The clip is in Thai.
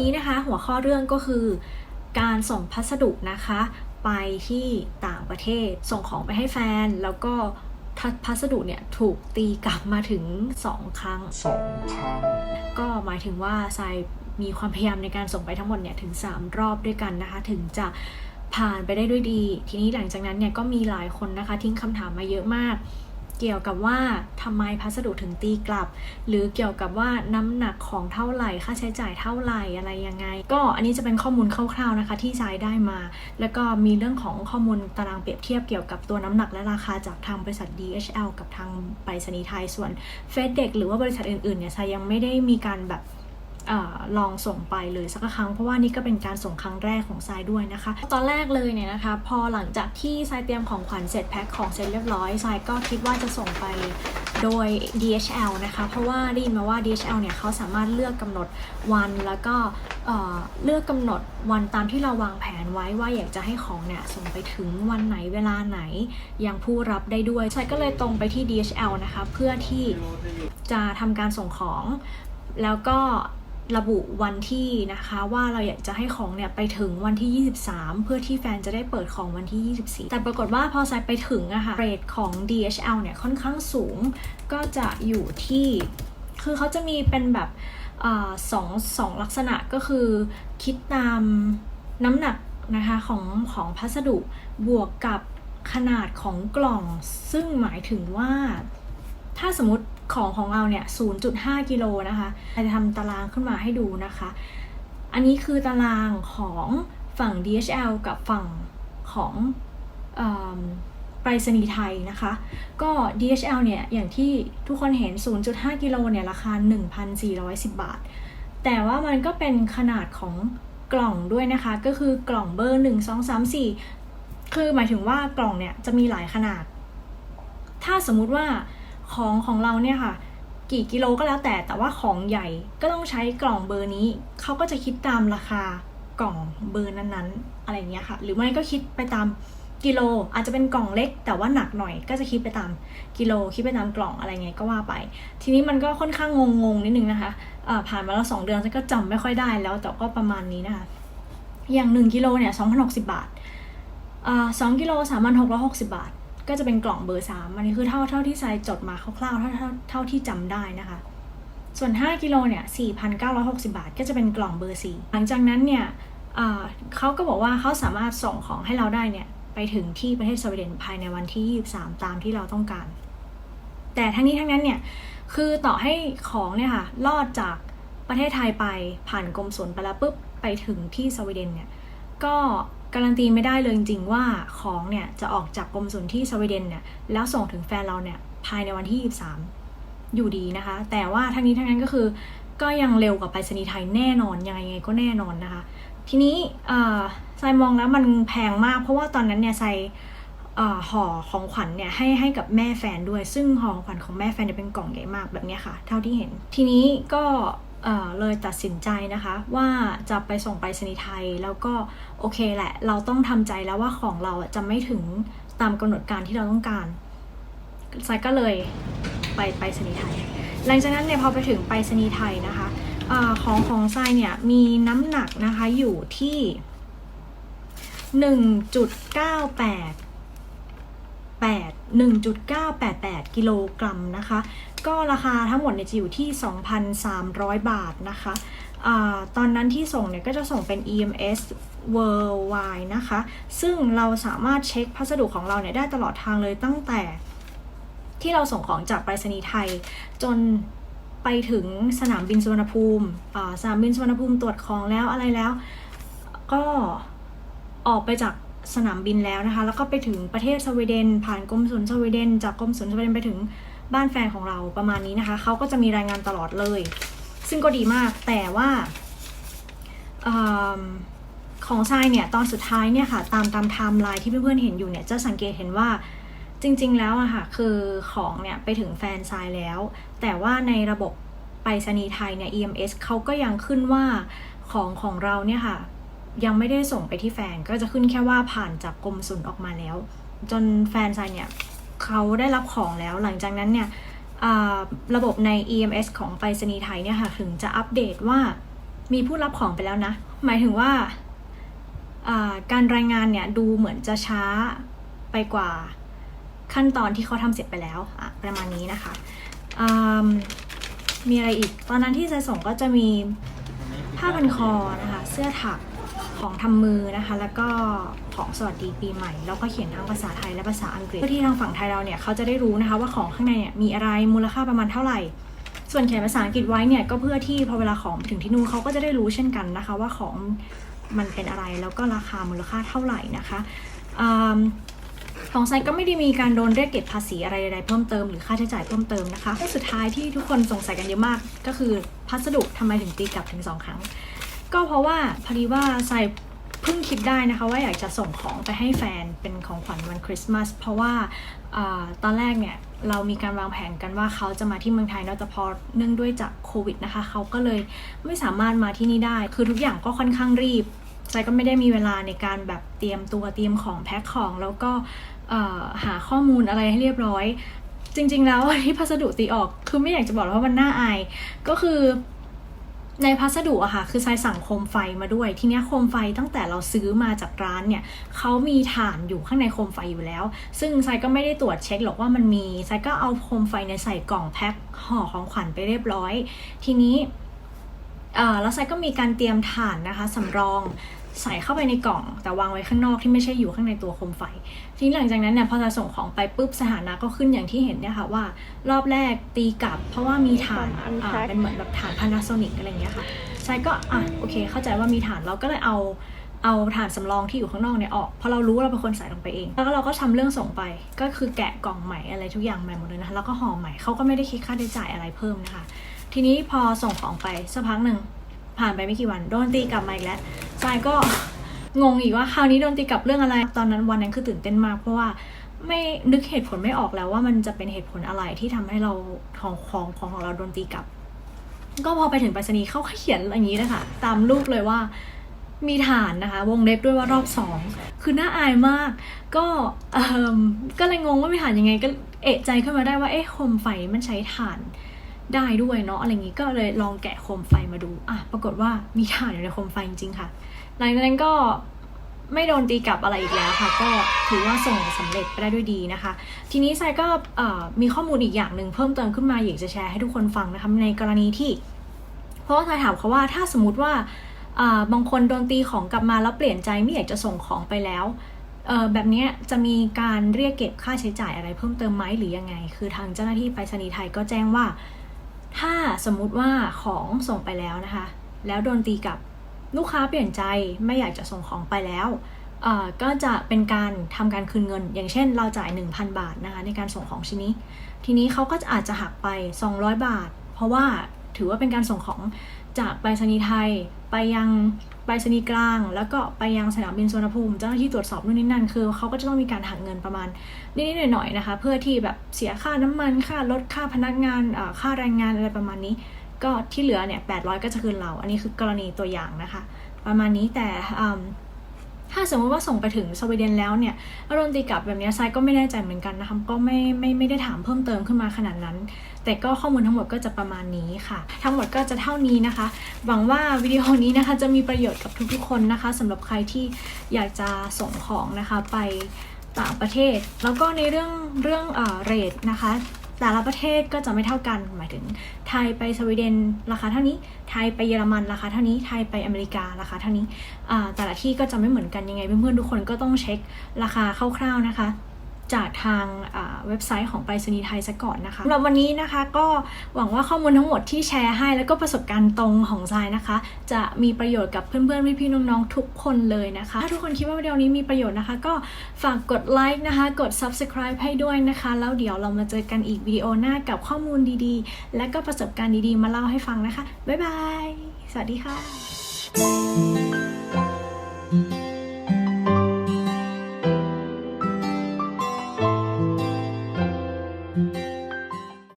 นี้นะคะ หัวข้อเรื่องก็คือ การส่งพัสดุนะคะ ไปที่ต่างประเทศ ส่งของไปให้แฟน แล้วก็พัพัสดุเนี่ยถูกตีกลับมาถึง 2 ครั้งสองครั้ง ก็หมายถึงว่าทรายมีความพยายามในการส่งไปทั้งหมดเนี่ยถึง 3 รอบด้วยกันนะคะ ถึงจะผ่านไปได้ด้วยดี ทีนี้หลังจากนั้นเนี่ยก็มีหลายคนนะคะ ทิ้งคำถามมาเยอะมาก เกี่ยวกับว่าทำไมพัสดุถึงตีกลับ หรือเกี่ยวกับว่าน้ำหนักของเท่าไหร่ค่าใช้จ่ายเท่าไหร่อะไรยังไง ก็อันนี้จะเป็นข้อมูลคร่าวๆนะคะ ที่ทรายได้มา แล้วก็มีเรื่องของข้อมูลตารางเปรียบเทียบเกี่ยวกับตัวน้ำหนักและราคาจากทางบริษัท DHL กับทางไปรษณีย์ไทยส่วนเฟดเด็กหรือว่าบริษัทอื่นๆเนี่ยทรายยังไม่ได้มีการแบบ อลองส่งไปเลยสักครั้งเพราะว่านี่ก็เป็นการส่งครั้งแรกของทรายด้วยนะคะ ตอนแรกเลยเนี่ยนะคะ พอหลังจากที่ทรายเตรียมของขวัญเสร็จแพ็คของเสร็จเรียบร้อยทรายก็คิดว่าจะส่งไปโดย DHL นะคะ เพราะว่าได้ยินมาว่า DHL เนี่ยเขาสามารถเลือกกำหนดวันแล้วก็เเลือกกำหนดวันตามที่เราวางแผนไว้ว่าอยากจะให้ของเนี่ยส่งไปถึงวันไหนเวลาไหนยังผู้รับได้ด้วยทรายก็เลยตรงไปที่ DHL นะคะ เพื่อที่จะทำการส่งของแล้วก็ ระบุวันที่นะคะว่าเราอยากจะให้ของเนี่ยไปถึงวันที่ 23 เพื่อที่แฟนจะได้เปิดของวันที่ 24 แต่ปรากฏว่าพอใส่ไปถึงอะค่ะเรทของ DHL เนี่ยค่อนข้างสูงก็จะอยู่ที่ คือเขาจะมีเป็นแบบอสองสองลักษณะก็คือคิดตามน้ำหนักนะคะของของพัสดุบวกกับขนาดของกล่อง ซึ่งหมายถึงว่าถ้าสมมติ ของของเราเนี่ย 0.5 กิโลนะคะเราจะทำตารางขึ้นมาให้ดูนะคะ อันนี้คือตารางของฝั่ง DHL กับฝั่งของไปรษณีย์ไทยนะคะ ก็ DHL เนี่ย อย่างที่ทุกคนเห็น 0.5 กิโลเนี่ย ราคา 1,410 บาท แต่ว่ามันก็เป็นขนาดของกล่องด้วยนะคะ ก็คือกล่องเบอร์ 1 2 3 4 คือหมายถึงว่ากล่องเนี่ย จะมีหลายขนาด ถ้าสมมุติว่า ของของเราเนี่ยค่ะ กี่กิโลก็แล้วแต่แต่ว่าของใหญ่ก็ต้องใช้กล่องเบอร์นี้ เขาก็จะคิดตามราคากล่องเบอร์นั้นๆ อะไรเงี้ยค่ะ หรือไม่ก็คิดไปตามกิโลอาจจะเป็นกล่องเล็ก แต่ว่าหนักหน่อยก็จะคิดไปตามกิโลคิดไปตามกล่องอะไรเงี้ยก็ว่าไป ทีนี้มันก็ค่อนข้างงงๆนิดนึงนะคะอ่าผ่านมาแล้วสองเดือนฉันก็จำไม่ค่อยได้แล้วแต่ก็ประมาณนี้นะคะอย่างหนึ่งกิโลเนี่ยสองพันหกสิบาทสองกิโลสามพันหกร้อยหกสิบาท ก็จะเป็นกล่องเบอร์ 3 อันนี้คือเท่าเท่าที่ทรายจดมาคร่าวๆเท่าเท่าเท่าที่จำได้นะคะ ส่วน 5 กิโลเนี่ย 4,960 บาท ก็จะเป็นกล่องเบอร์ 4 หลังจากนั้นเนี่ยเขาก็บอกว่าเขาสามารถส่งของให้เราได้เนี่ย ไปถึงที่ประเทศสวีเดนภายในวันที่ 23 ตามที่เราต้องการ แต่ทั้งนี้ทั้งนั้นเนี่ย คือต่อให้ของเนี่ยค่ะลอดจากประเทศไทยไปผ่านกรมศุลไปแล้วปุ๊บไปถึงที่สวีเดนเนี่ย ก็ การันตีไม่ได้เลยจริงๆว่าของเนี่ยจะออกจากกรมศุลที่สวีเดนเนี่ยแล้วส่งถึงแฟนเราเนี่ยภายในวันที่ 23 อยู่ดีนะคะ แต่ว่าทั้งนี้ทั้งนั้นก็คือ ก็ยังเร็วกว่าไปรษณีย์ไทยแน่นอนยังไงก็แน่นอนนะคะ ทีนี้ทรายมองแล้วมันแพงมาก เพราะว่าตอนนั้นเนี่ยทรายห่อของขวัญเนี่ยให้ให้กับแม่แฟนด้วย ซึ่งห่อของขวัญของแม่แฟนเนี่ยเป็นกล่องใหญ่มากแบบนี้ค่ะ เท่าที่เห็น ทีนี้ก็ เลยตัดสินใจนะคะ ว่าจะไปส่งไปรษณีย์ไทยแล้วก็โอเคแหละ เราต้องทำใจแล้วว่าของเราจะไม่ถึงตามกำหนดการที่เราต้องการทรายก็เลยไปไปรษณีย์ไทย หลังจากนั้นเนี่ยพอไปถึงไปรษณีย์ไทยนะคะอของของทรายเนี่ยมีน้ำหนักนะคะอยู่ที่ 1.98 8 1.988 กิโลกรัมนะคะ ก็ราคาทั้งหมดเนี่ยจะอยู่ที่ 2,300 บาทนะคะอตอนนั้นที่ส่งเนี่ยก็จะส่งเป็น EMS Worldwide นะคะ ซึ่งเราสามารถเช็คพัสดุของเราเนี่ยได้ตลอดทางเลยตั้งแต่ที่เราส่งของจากไปรษณีย์ไทย จนไปถึงสนามบินสุวรรณภูมิสนามบินสุวรรณภูมิตรวจของแล้วอะไรแล้ว ก็ออกไปจากสนามบินแล้วนะคะ แล้วก็ไปถึงประเทศสวีเดน ผ่านกรมศุลสวีเดน จากกรมศุลสวีเดนไปถึง บ้านแฟนของเราประมาณนี้นะคะเขาก็จะมีรายงานตลอดเลย ซึ่งก็ดีมากแต่ว่าอของทรายเนี่ยตอนสุดท้ายเนี่ยค่ะตามตามไทม์ไลน์ที่เพื่อนๆเห็นอยู่เนี่ยจะสังเกตเห็นว่าจริง ๆ แล้วอะค่ะคือของเนี่ยไปถึงแฟนทรายแล้ว แต่ว่าในระบบไปรษณีย์ไทยเนี่ย EMS เขาก็ยังขึ้นว่าของของเราเนี่ยค่ะยังไม่ได้ส่งไปที่แฟนก็จะขึ้นแค่ว่าผ่านจากกรมศุลออกมาแล้ว จนแฟนทรายเนี่ย เขาได้รับของแล้วหลังจากนั้นเนี่ยระบบใน EMS ของไปรษณีย์ไทยเนี่ยค่ะถึงจะอัปเดตว่ามีผู้รับของไปแล้วนะ หมายถึงว่าการรายงานเนี่ยดูเหมือนจะช้าไปกว่าขั้นตอนที่เขาทำเสร็จไปแล้วประมาณนี้นะคะ มีอะไรอีก ตอนนั้นที่จะส่งก็จะมีผ้าพันคอนะคะ เสื้อถัก ของทำมือนะคะ แล้วก็ของสวัสดีปีใหม่ แล้วก็เขียนทั้งภาษาไทยและภาษาอังกฤษเพื่อที่ทางฝั่งไทยเราเนี่ยเขาจะได้รู้นะคะว่าของข้างในเนี่ยมีอะไรมูลค่าประมาณเท่าไหร่ ส่วนเขียนภาษาอังกฤษไว้เนี่ยก็เพื่อที่พอเวลาของถึงที่นู่นเขาก็จะได้รู้เช่นกันนะคะ ว่าของมันเป็นอะไรแล้วก็ราคามูลค่าเท่าไหร่นะคะอของไซก็ไม่ได้มีการโดนเรียกเก็บภาษีอะไรใดๆเพิ่มเติมหรือค่าใช้จ่ายเพิ่มเติมนะคะและสุดท้ายที่ทุกคนสงสัยกันเยอะมากก็คือพัสดุทำไมถึงตีกลับถึงสองครั้ง ก็เพราะว่าพอดีว่าไซเพิ่งคิดได้นะคะว่าอยากจะส่งของไปให้แฟนเป็นของขวัญวันคริสต์มาสเพราะว่าอตอนแรกเนี่ยเรามีการวางแผนกันว่าเขาจะมาที่เมืองไทยเนอะแต่พอเนื่องด้วยจากโควิดนะคะเขาก็เลยไม่สามารถมาที่นี่ได้ คือทุกอย่างก็ค่อนข้างรีบไซก็ไม่ได้มีเวลาในการแบบเตรียมตัวเตรียมของแพ็คของแล้วก็หาข้อมูลอะไรให้เรียบร้อย จริง ๆ แล้วที่พัสดุตีออกคือไม่อยากจะบอกว่ามันน่าอาย ก็คือ ในพัสดุอะค่ะ คือทรายสั่งโคมไฟมาด้วย ทีนี้โคมไฟตั้งแต่เราซื้อมาจากร้านเนี่ยเขามีฐานอยู่ข้างในโคมไฟอยู่แล้ว ซึ่งทรายก็ไม่ได้ตรวจเช็คหรอกว่ามันมีทรายก็เอาโคมไฟในใส่กล่องแพ็คห่อของขวัญไปเรียบร้อย ทีนี้แล้วไซก็มีการเตรียมฐานนะคะสำรอง ใส่เข้าไปในกล่อง แต่วางไว้ข้างนอกที่ไม่ใช่อยู่ข้างในตัวโคมไฟ ทีนี้หลังจากนั้นเนี่ยพอจะส่งของไปปุ๊บสถานะก็ขึ้นอย่างที่เห็นเนี่ยค่ะว่า รอบแรกตีกลับ เพราะว่ามีฐานอ่าเป็นเหมือนแบบฐาน Panasonic อะไรอย่างเงี้ยค่ะใช่ก็อะโอเค เข้าใจว่ามีฐานเราก็เลยเอาเอาฐานสำรองที่อยู่ข้างนอกเนี่ยออกเพราะเรารู้ว่าเราเป็นคนใส่ลงไปเอง แล้วก็เราก็ทำเรื่องส่งไป ก็คือแกะกล่องใหม่อะไรทุกอย่างใหม่หมดเลยนะคะแล้วก็ห่อใหม่เขาก็ไม่ได้คิดค่าใช้จ่ายอะไรเพิ่มนะคะ ทีนี้พอส่งของไปสักพักหนึ่งผ่านไปไม่กี่วันโดนตีกลับมาอีกแล้ว ทรายก็งงอีกว่าคราวนี้โดนตีกลับเรื่องอะไร ตอนนั้นวันนั้นคือตื่นเต้นมาก เพราะว่าไม่นึกเหตุผลไม่ออกแล้วว่ามันจะเป็นเหตุผลอะไรที่ทำให้เราของของของของเราโดนตีกลับ ก็พอไปถึงไปรษณีย์เขาเขียนอย่างนี้เลยค่ะตามรูปเลยว่ามีฐานนะคะ วงเล็บด้วยว่ารอบสองคือน่าอายมาก ก็เอมก็เลยงงว่ามีฐานยังไงก็เอะใจขึ้นมาได้ว่าเอ๊ะโคมไฟมันใช้ฐาน ได้ด้วยเนาะอะไรอย่างนี้ก็เลยลองแกะโคมไฟมาดูอะปรากฏว่ามีฐานอยู่ในโคมไฟจริงๆค่ะ หลังจากนั้นก็ไม่โดนตีกลับอะไรอีกแล้วค่ะ ก็ถือว่าส่งสำเร็จไปได้ด้วยดีนะคะ ทีนี้ไซก็มีข้อมูลอีกอย่างหนึ่งเพิ่มเติมขึ้นมาอยากจะแชร์ให้ทุกคนฟังนะคะในกรณีที่ เพราะว่าไซถามเขาว่าถ้าสมมติว่าบางคนโดนตีของกลับมาแล้วเปลี่ยนใจไม่อยากจะส่งของไปแล้วแบบนี้จะมีการเรียกเก็บค่าใช้จ่ายอะไรเพิ่มเติมไหมหรือยังไง คือทางเจ้าหน้าที่ไปรษณีย์ไทยก็แจ้งว่า ถ้าสมมุติว่าของส่งไปแล้วนะคะ แล้วโดนตีกับลูกค้าเปลี่ยนใจไม่อยากจะส่งของไปแล้วก็จะเป็นการทำการคืนเงิน อย่างเช่นเราจ่าย 1,000 บาทนะคะในการส่งของชิ้นนี้ ทีนี้เขาก็จะอาจจะหักไป 200 บาท เพราะว่าถือว่าเป็นการส่งของ จากไปรษณีย์ไทยไปยังไปรษณีย์กลาง แล้วก็ไปยังสนามบินสุวรรณภูมิเจ้าหน้าที่ตรวจสอบนู่นนี่นั่นคือเขาก็จะต้องมีการหักเงินประมาณนิดๆหน่อยๆนะคะ เพื่อที่แบบเสียค่าน้ำมันค่ารถค่าพนักงานค่าแรงงานอะไรประมาณนี้ ก็ที่เหลือเนี่ย800ก็จะคืนเรา อันนี้คือกรณีตัวอย่างนะคะ ประมาณนี้แต่ ถ้าสมมติว่าส่งไปถึงสวีเดนแล้วเนี่ยโดนตีกลับแบบนี้ไซก็ไม่แน่ใจเหมือนกันนะคะก็ไม่ไม่ไม่ได้ถามเพิ่มเติมขึ้นมาขนาดนั้น แต่ก็ข้อมูลทั้งหมดก็จะประมาณนี้ค่ะ ทั้งหมดก็จะเท่านี้นะคะ หวังว่าวิดีโอนี้นะคะจะมีประโยชน์กับทุกๆคนนะคะสำหรับใครที่อยากจะส่งของนะคะไปต่างประเทศ แล้วก็ในเรื่องเรื่องเอ่อเรทนะคะ แต่ละประเทศก็จะไม่เท่ากันหมายถึง ไทยไปสวีเดนราคาเท่านี้ ไทยไปเยอรมันราคาเท่านี้ ไทยไปอเมริการาคาเท่านี้อ่าแต่ละที่ก็จะไม่เหมือนกันยังไงเพื่อนๆทุกคนก็ต้องเช็คราคาคร่าวๆนะคะ จากทางเว็บไซต์ของไปรษณีย์ไทยซะก่อนนะคะสำหรับวันนี้นะคะก็หวังว่าข้อมูลทั้งหมดที่แชร์ให้ แล้วก็ประสบการณ์ตรงของทรายนะคะ จะมีประโยชน์กับเพื่อนๆพี่ๆน้องๆทุกคนเลยนะคะ ถ้าทุกคนคิดว่าวิดีโอนี้มีประโยชน์นะคะ ก็ฝากกดไลค์นะคะ กด subscribe ให้ด้วยนะคะ แล้วเดี๋ยวเรามาเจอกันอีกวิดีโอหน้ากับข้อมูลดีๆ และก็ประสบการณ์ดีๆ มาเล่าให้ฟังนะคะบ๊ายบายสวัสดีค่ะ